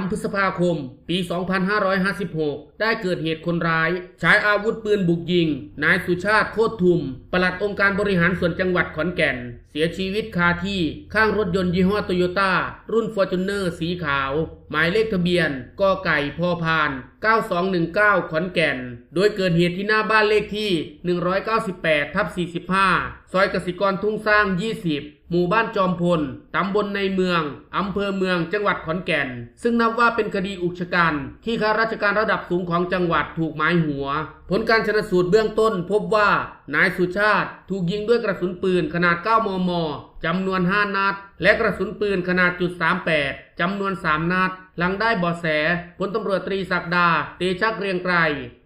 3 พฤษภาคม ปี 2556 ได้เกิดเหตุคนร้าย ใช้อาวุธปืนบุกยิง นายสุชาติโคตรทุม ปลัดองค์การบริหารส่วนจังหวัดขอนแก่น เสียชีวิตคาที่ข้างรถยนต์ยี่ห้อโตโยต้ารุ่นฟอร์จูเนอร์สีขาว หมายเลขทะเบียนกไก่พอพาน 9219 ขอนแก่น โดยเกิดเหตุที่หน้าบ้านเลขที่ 198ทับ45 ซอยกสิกรทุ่งสร้าง 20 หมู่บ้านจอมพล ตำบลในเมือง อำเภอเมือง จังหวัดขอนแก่น ซึ่งนับว่าเป็นคดีอุกชะกันที่ข้าราชการระดับสูงของจังหวัดถูกหมายหัว ผลการชนสูตรเบื้องต้นพบว่านายสุชาติถูกยิงด้วยกระสุนปืนขนาด 9 มม จำนวน 5 นัด และกระสุนปืนขนาดจุด38จำนวน 3 นัด หลังได้เบาะแสพลตำรวจตรีศักดา เตชักเรียงไกร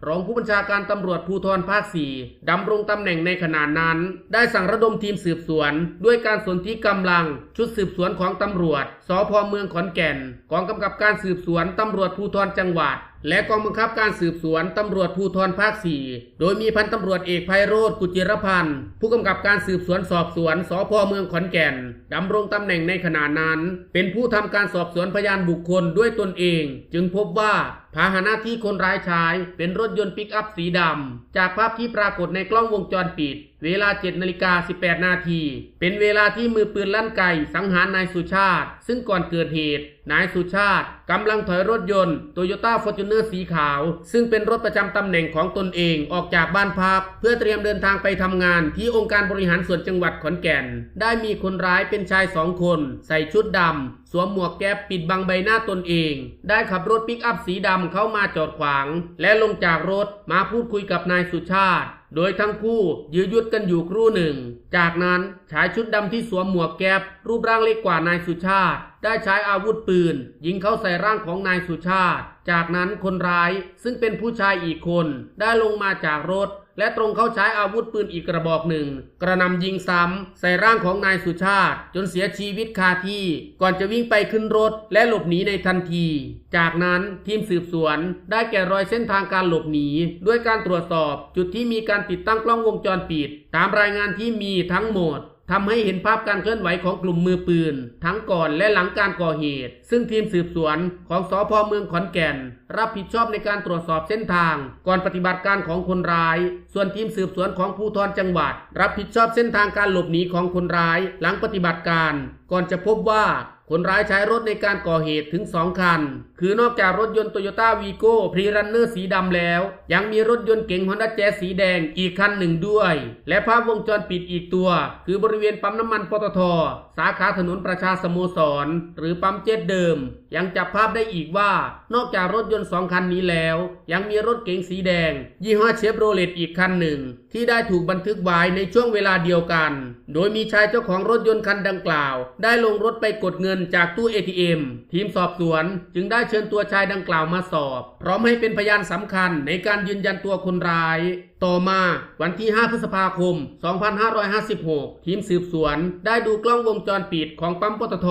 รองผู้บัญชาการตำรวจภูธรภาค4ดำรงตำแหน่งในขณะนั้น ได้สั่งระดมทีมสืบสวน ด้วยการสนที่กำลัง ชุดสืบสวนของตำรวจสพเมืองขอนแก่นกองกำกับการสืบสวนตำรวจภูธรจังหวัดและกองบังคับการสืบสวนตำรวจภูธรภาค 4 โดยมีพันตำรวจเอกไพโรธกุจิรพันธ์ผู้กำกับการสืบสวนสอบสวนสพเมืองขอนแก่นดำรงตำแหน่งในขณะนั้น เป็นผู้ทำการสอบสวนพยานบุคคลด้วยยตนเอง จึงพบว่า พาหนะที่คนร้ายใช้เป็นรถยนต์ปิกอัพสีดำ จากภาพที่ปรากฏในกล้องวงจรปิด เวลา7นาฬิกา18 นาที เป็นเวลาที่มือปืนลั่นไกสังหารนายสุชาติ ซึ่งก่อนเกิดเหตุ นายสุชาติกำลังถอยรถยนต์โตโยต้าฟอร์จูเนอร์สีขาว ซึ่งเป็นรถประจำตำแหน่งของตนเองออกจากบ้านพัก เพื่อเตรียมเดินทางไปทำงานที่องค์การบริหารส่วนจังหวัดขอนแก่น ได้มีคนร้ายเป็นชายสองคน ใส่ชุดดำสวมหมวกแก๊ปปิดบังใบหน้าตนเอง ได้ขับรถปิกอัพสีดำเข้ามาจอดขวาง และลงจากรถมาพูดคุยกับนายสุชาติ โดยทั้งคู่ยื้อยุดกันอยู่ครู่หนึ่ง จากนั้นชายชุดดำที่สวมหมวกแก๊ปรูปร่างเล็กกว่านายสุชาติ ได้ใช้อาวุธปืน ยิงเข้าใส่ร่างของนายสุชาติ จากนั้นคนร้ายซึ่งเป็นผู้ชายอีกคน ได้ลงมาจากรถ และตรงเข้าใช้อาวุธปืนอีกกระบอกหนึ่ง กระนำยิงซ้ำใส่ร่างของนายสุชาติ จนเสียชีวิตคาที่ ก่อนจะวิ่งไปขึ้นรถและหลบหนีในทันที จากนั้นทีมสืบสวนได้แกะรอยเส้นทางการหลบหนี ด้วยการตรวจสอบจุดที่มีการติดตั้งกล้องวงจรปิด ตามรายงานที่มีทั้งหมด ทำให้เห็นภาพการเคลื่อนไหวของกลุ่มมือปืน ทั้งก่อนและหลังการก่อเหตุ ซึ่งทีมสืบสวนของสพเมืองขอนแก่น รับผิดชอบในการตรวจสอบเส้นทาง ก่อนปฏิบัติการของคนร้าย ส่วนทีมสืบสวนของภูธรจังหวัด รับผิดชอบเส้นทางการหลบหนีของคนร้าย หลังปฏิบัติการ ก่อนจะพบว่า คนร้ายใช้รถในการก่อเหตุถึง 2 คัน คือนอกจากรถยนต์โตโยต้าวีโก้พรีรันเนอร์สีดำแล้ว ยังมีรถยนต์เก๋งฮอนด้าแจ๊สสีแดงอีกคันหนึ่งด้วย และภาพวงจรปิดอีกตัว คือบริเวณปั๊มน้ำมันปตท สาขาถนนประชาสโมสร หรือปั๊มเจ็ดเดิม ยังจับภาพได้อีกว่า นอกจากรถยนต์สองคันนี้แล้ว ยังมีรถเก๋งสีแดง ยี่ห้อเชฟโรเลตอีกคันหนึ่ง ที่ได้ถูกบันทึกไว้ในช่วงเวลาเดียวกัน โดยมีชายเจ้าของรถยนต์คันดังกล่าว ได้ลงรถไปกดเงินจากตู้ ATM ทีมสอบสวนจึงได้เชิญตัวชายดังกล่าวมาสอบ พร้อมให้เป็นพยานสำคัญในการยืนยันตัวคนร้าย ต่อมาวันที่ 5 พฤษภาคม 2556 ทีมสืบสวนได้ดูกล้องวงจรปิดของปั๊มปตท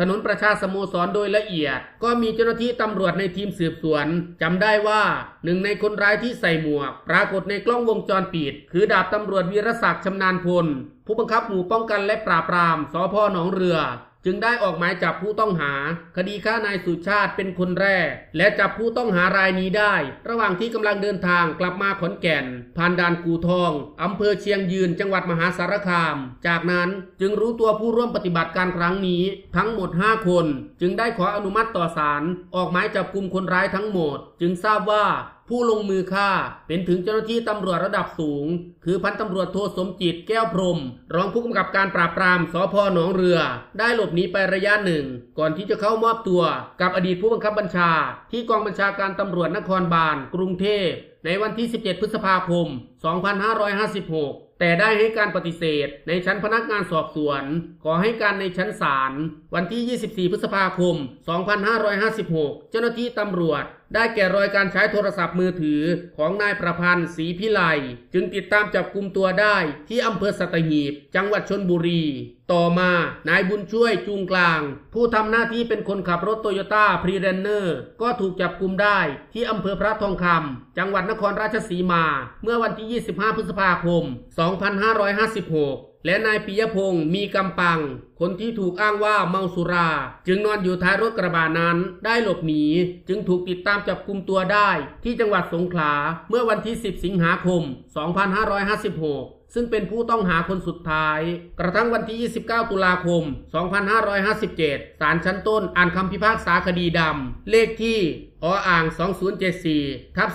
ถนนประชาสโมสรโดยละเอียด ก็มีเจ้าหน้าที่ตำรวจในทีมสืบสวนจำได้ว่าหนึ่งในคนร้ายที่ใส่หมวก ปรากฏในกล้องวงจรปิด คือดาบตำรวจวีรศักดิ์ชำนาญพลผู้บังคับหมู่ป้องกันและปราบปรามสพหนองเรือ จึงได้ออกหมายจับผู้ต้องหา คดีฆ่านายสุชาติเป็นคนแรก และจับผู้ต้องหารายนี้ได้ ระหว่างที่กำลังเดินทางกลับมาขอนแก่น ผ่านด่านกูทองอำเภอเชียงยืนจังหวัดมหาสารคาม จากนั้นจึงรู้ตัวผู้ร่วมปฏิบัติการครั้งนี้ ทั้งหมด 5 คน จึงได้ขออนุมัติต่อศาลออกหมายจับกลุ่มคนร้ายทั้งหมด จึงทราบว่า ผู้ลงมือฆ่าเป็นถึงเจ้าหน้าที่ตำรวจระดับสูง คือพันตำรวจโทสมจิตแก้วพรม รองผู้กำกับการปราบปรามสพหนองเรือ ได้หลบหนีไประยะหนึ่ง ก่อนที่จะเข้ามอบตัวกับอดีตผู้บังคับบัญชา ที่กองบัญชาการตำรวจนครบาลกรุงเทพในวันที่ 17 พฤษภาคม 2556แต่ได้ให้การปฏิเสธในชั้นพนักงานสอบสวน ขอให้การในชั้นศาลวันที่ 24 พฤษภาคม 2556 เจ้าหน้าที่ตำรวจ ได้แก่รอยการใช้โทรศัพท์มือถือของนายประพันธ์ศรีพิไลจึงติดตามจับกลุ่มตัวได้ที่อำเภอสัตหีบ จังหวัดชนบุรี ต่อมานายบุญช่วยจูงกลาง ผู้ทำหน้าที่เป็นคนขับรถโตโยต้าพรีเรนเนอร์ก็ถูกจับกลุ่มได้ที่อำเภอพระทองคำจังหวัดนครราชสีมา เมื่อวันที่ 25 พฤษภาคม 2556 และนายปิยพงศ์มีกำปัง คนที่ถูกอ้างว่าเมาสุรา จึงนอนอยู่ท้ายรถกระบะนั้น ได้หลบหนี จึงถูกติดตามจับกุมตัวได้ ที่จังหวัดสงขลาเมื่อวันที่ 10 สิงหาคม 2556ซึ่งเป็นผู้ต้องหาคนสุดท้าย กระทั่งวันที่ 29 ตุลาคม 2557 ศาลชั้นต้นอ่านคำพิพากษาคดีดำ เลขที่ออ่าง 2074 ทับ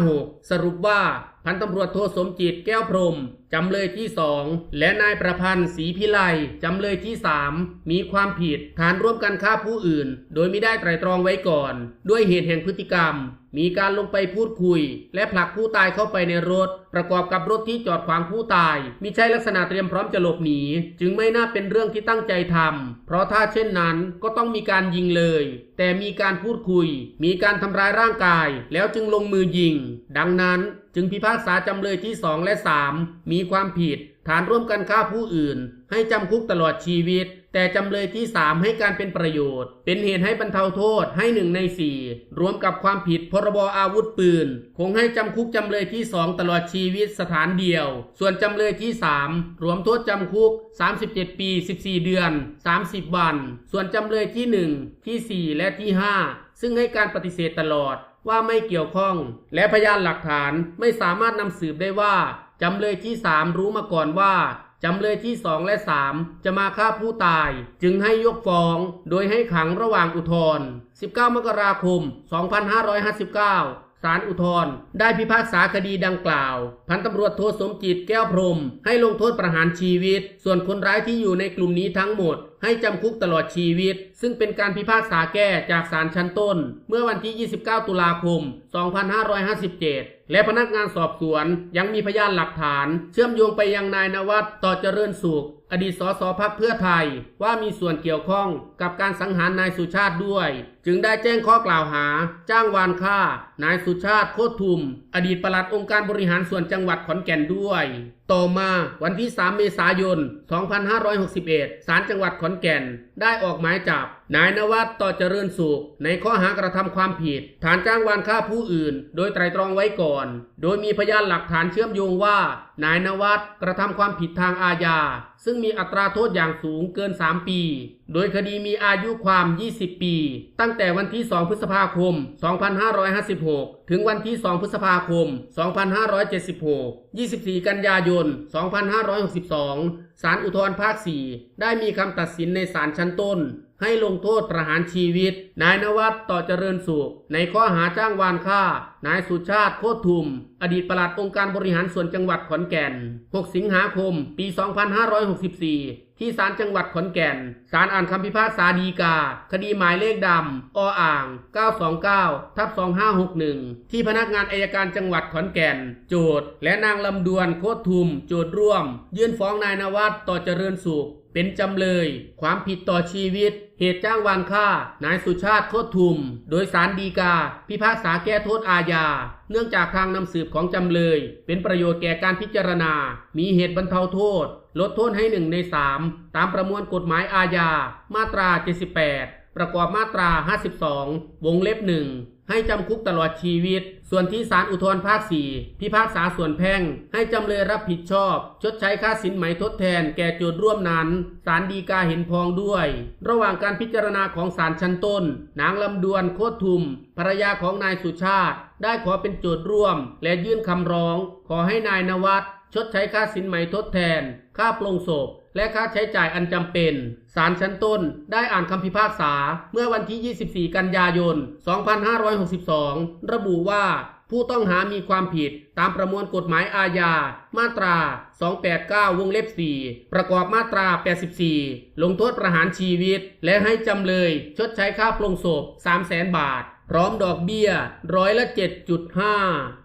456 สรุปว่าพันตำรวจโทสมจิตแก้วพรม จำเลยที่2และนายประพันธ์ศรีพิไลจำเลยที่3มีความผิดฐานร่วมกันฆ่าผู้อื่น โดยไม่ได้ไตรตรองไว้ก่อน ด้วยเหตุแห่งพฤติกรรม มีการลงไปพูดคุย และผลักผู้ตายเข้าไปในรถ ประกอบกับรถที่จอดขวางผู้ตายมิใช่ลักษณะเตรียมพร้อมจะหลบหนี จึงไม่น่าเป็นเรื่องที่ตั้งใจทำเพราะถ้าเช่นนั้นก็ต้องมีการยิงเลย แต่มีการพูดคุย มีการทำร้ายร่างกาย แล้วจึงลงมือยิง ดังนั้นจึงพิพากษาจำเลยที่2และ3มีความผิด ฐานร่วมกันฆ่าผู้อื่น ให้จำคุกตลอดชีวิต แต่จำเลยที่3ให้การเป็นประโยชน์ เป็นเหตุให้บรรเทาโทษให้1ใน4รวมกับความผิดพรบอาวุธปืน คงให้จำคุกจำเลยที่2ตลอดชีวิตสถานเดียว ส่วนจำเลยที่3รวมโทษจำคุก 37 ปี 14 เดือน 30 วัน ส่วนจำเลยที่1ที่4และที่5ซึ่งให้การปฏิเสธตลอด ว่าไม่เกี่ยวข้อง และพยานหลักฐานไม่สามารถนำสืบได้ว่าจำเลยที่3รู้มาก่อนว่าจำเลยที่2และ3จะมาฆ่าผู้ตาย จึงให้ยกฟ้อง โดยให้ขังระหว่างอุทธรณ์19 มกราคม 2559 ศาลอุทธรณ์ได้พิพากษาคดีดังกล่าว พันตำรวจโทสมจิตแก้วพรม ให้ลงโทษประหารชีวิต ส่วนคนร้ายที่อยู่ในกลุ่มนี้ทั้งหมด ให้จำคุกตลอดชีวิต ซึ่งเป็นการพิพากษาแก้จากศาลชั้นต้น เมื่อวันที่ 29 ตุลาคม 2557 และพนักงานสอบสวนยังมีพยานหลักฐาน เชื่อมโยงไปยังนายนวัดต่อเจริญสุข อดีตสสพักเพื่อไทยว่ามีส่วนเกี่ยวข้องกับการสังหารนายสุชาติด้วย จึงได้แจ้งข้อกล่าวหา จ้างวานฆ่านายสุชาติโคตรทุม อดีตปลัดองค์การบริหารส่วนจังหวัดขอนแก่นด้วย ต่อมาวันที่ 3 เมษายน 2561 ศาลจังหวัดขอนแก่นได้ออกหมายจับ นายนวัดต่อเจริญสุข ในข้อหากระทำความผิด ฐานจ้างวานฆ่าผู้อื่น โดยไตรตรองไว้ก่อน โดยมีพยานหลักฐานเชื่อมโยงว่า นายนวัดกระทำความผิดทางอาญา ซึ่งมีอัตราโทษอย่างสูงเกิน 3 ปี โดยคดีมีอายุความ 20 ปี ตั้งแต่วันที่ 2 พฤษภาคม 2556 ถึงวันที่ 2 พฤษภาคม 2576 24 กันยายน 2562 ศาลอุทธรภาค 4 ได้มีคำตัดสินในศาลชั้นต้น ให้ลงโทษประหารชีวิต นายนวัดต่อเจริญสุข ในข้อหาจ้างวานฆ่า นายสุชาติโคตรทุม อดีตปลัดองค์การบริหารส่วนจังหวัดขอนแก่น 6 สิงหาคม ปี 2564 ที่ศาลจังหวัดขอนแก่น ศาลอ่านคำพิพากษาดีกา คดีหมายเลขดำ ออ่าง 929 ทับ 2561 ที่พนักงานอายการจังหวัดขอนแก่น โจทย์และนางลำดวนโคตรทุม โจทย์ร่วม ยื่นฟ้องนายนวัดต่อเจริญสุข เป็นจำเลย ความผิดต่อชีวิต เหตุจ้างวานฆ่า นายสุชาติโคตทุม โดยสารดีกา พิพากษาแก้โทษอาญา เนื่องจากทางนำสืบของจำเลย เป็นประโยชน์แก่การพิจารณา มีเหตุบรรเทาโทษ ลดโทษให้หนึ่งในสามตามประมวลกฎหมายอาญา มาตรา 78 ประกอบมาตรา 52 วงเล็บหนึ่งให้จำคุกตลอดชีวิต ส่วนที่ศาลอุทธรภาค 4 พิพากษาส่วนแพ่ง ให้จำเลยรับผิดชอบ ชดใช้ค่าสินไหมทดแทนแก่โจทย์ร่วมนั้นศาลดีกาเห็นพ้องด้วย ระหว่างการพิจารณาของศาลชั้นต้น นางลำดวนโคตรทุมภรรยาของนายสุชาติ ได้ขอเป็นโจทย์ร่วม และยื่นคำร้อง ขอให้นายนวัด ชดใช้ค่าสินไหมทดแทน ค่าปลงศพ และค่าใช้จ่ายอันจำเป็น ศาลชั้นต้นได้อ่านคำพิพากษา เมื่อวันที่ 24 กันยายน 2562 ระบุว่าผู้ต้องหามีความผิดตามประมวลกฎหมายอาญา มาตรา 289 วงเล็บ 4 ประกอบมาตรา 84 ลงโทษประหารชีวิต และให้จำเลย ชดใช้ค่าปลงศพ 300,000 บาท พร้อมดอกเบี้ยร้อยละ 7.5